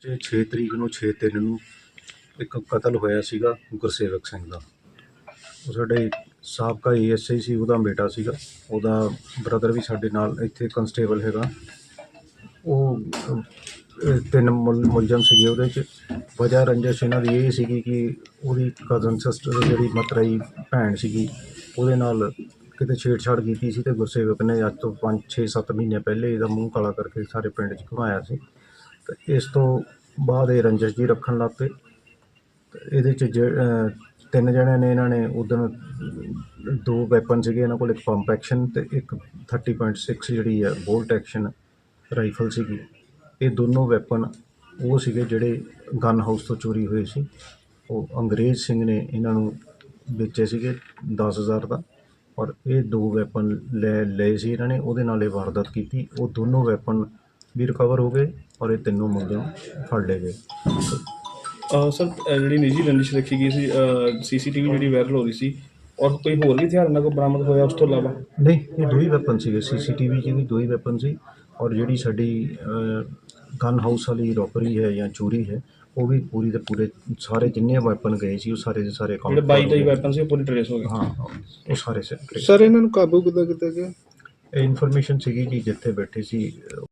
ਜੇ 6 ਤਰੀਕ ਨੂੰ 6 ਤਿੰਨ ਨੂੰ ਇੱਕ ਕਤਲ ਹੋਇਆ ਸੀਗਾ ਗੁਰਸੇਵਕ ਸਿੰਘ ਦਾ। ਉਹ ਸਾਡੇ ਸਾਬਕਾ ਏਐਸਆਈ ਸੀ, ਉਹਦਾ ਬੇਟਾ ਸੀਗਾ। ਉਹਦਾ ਬ੍ਰਦਰ ਵੀ ਸਾਡੇ ਨਾਲ ਇੱਥੇ ਕਨਸਟੇਬਲ ਹੈਗਾ। ਉਹ ਤਿੰਨ ਮੁਲ- ਮੁਲਜ਼ਮ ਸੀਗੇ ਉਹਦੇ 'ਚ। ਵਜ੍ਹਾ ਰੰਜਸ਼ ਇਹਨਾਂ ਦੀ ਇਹ ਸੀਗੀ ਕਿ ਉਹਦੀ ਕਜ਼ਨ ਸਿਸਟਰ ਜਿਹੜੀ ਮਤਰਈ ਭੈਣ ਸੀਗੀ, ਉਹਦੇ ਨਾਲ ਕਿਤੇ ਛੇੜਛਾੜ ਕੀਤੀ ਸੀ ਤੇ ਗੁਰਸੇਵਕ ਨੇ ਅੱਜ ਤੋਂ 5 6 7 ਮਹੀਨੇ ਪਹਿਲੇ ਇਹਦਾ ਮੂੰਹ ਕਾਲਾ ਕਰਕੇ ਸਾਰੇ ਪਿੰਡ 'ਚ ਘੁਮਾਇਆ ਸੀ। ਤੇ ਇਸ ਤੋਂ ਬਾਅਦ ਇਹ ਰੰਜਸ਼ ਜੀ ਰੱਖਣ ਲੱਗ ਪਏ। ਇਹਦੇ 'ਚ ਜ- ਤਿੰਨ ਜਣਿਆਂ ਨੇ ਇਹਨਾਂ ਨੇ ਉਦੋਂ ਦੋ ਵੈਪਨ ਸੀਗੇ, ਇਹਨਾਂ ਕੋਲ ਇੱਕ ਪੰਪ ਐਕਸ਼ਨ ਤੇ ਇੱਕ 30.6 ਜਿਹੜੀ ਹੈ ਬੋਲਟ ਐਕਸ਼ਨ ਰਾਈਫਲ ਸੀਗੀ। ਇਹ ਦੋਨੋਂ ਵੈਪਨ ਉਹ ਸੀਗੇ ਜਿਹੜੇ ਗਨ ਹਾਊਸ ਤੋਂ ਚੋਰੀ ਹੋਏ ਸੀ। ਉਹ ਅੰਗਰੇਜ਼ ਸਿੰਘ ਨੇ ਇਹਨਾਂ ਨੂੰ ਵੇਚੇ ਸੀਗੇ 10000 ਦਾ। ਔਰ ਇਹ ਦੋ ਵੈਪਨ ਲੈ ਲਏ ਸੀ ਇਹਨਾਂ ਨੇ ਉਹਦੇ ਨਾਲ ਇਹ ਵਾਰਦਾਤ ਕੀਤੀ। ਉਹ ਦੋਨੋਂ ਵੈਪਨ ਵੀ ਰਿਕਵਰ ਹੋ ਗਏ ਔਰ ਇਹ ਤਿੰਨੋਂ ਮੁਲਜ਼ਮ ਫੜ ਲਏ ਗਏ। ਸਰ ਜਿਹੜੀ ਨਿੱਜੀ ਰੰਜਿਸ਼ ਰੱਖੀ ਗਈ ਸੀ ਸੀਸੀਟੀਵੀ ਜਿਹੜੀ ਵਾਇਰਲ ਹੋ ਰਹੀ ਸੀ ਔਰ ਕੋਈ ਹੋਰ ਵੀ ਹਥਿਆਰ ਇਹਨਾਂ ਕੋਲ ਬਰਾਮਦ ਹੋਇਆ ਉਸ ਤੋਂ ਇਲਾਵਾ? ਨਹੀਂ ਇਹ ਦੋ ਹੀ ਵੈਪਨ ਸੀਗੇ ਸੀਸੀਟੀਵੀ 'ਚ ਵੀ ਦੋ ਹੀ ਵੈਪਨ ਸੀ ਔਰ ਜਿਹੜੀ ਸਾਡੀ ਗਨ ਹਾਊਸ ਵਾਲੀ ਰੋਬਰੀ ਹੈ ਜਾਂ ਚੋਰੀ ਹੈ ਉਹ ਵੀ ਪੂਰੀ ਦੇ ਪੂਰੇ ਸਾਰੇ ਜਿੰਨੇ ਵੈਪਨ ਗਏ ਸੀ ਉਹ ਸਾਰੇ ਦੇ ਸਾਰੇ ਜਿਹੜੇ count 22 ਹੋ ਤਈ ਗਏ। ਵੈਪਨ ਸੀ ਉਹ ਪੂਰੀ ਟ੍ਰੇਸ ਹੋ ਗਏ। ਹਾਂ ਉਹ ਸਾਰੇ ਸਰ ਇਹਨਾਂ ਨੂੰ ਕਾਬੂ ਕਿੱਦਾਂ ਕੀਤਾ ਗਿਆ? ਇਹ ਇਨਫੋਰਮੇਸ਼ਨ ਸੀਗੀ ਕਿ ਜਿੱਥੇ ਬੈਠੇ ਸੀ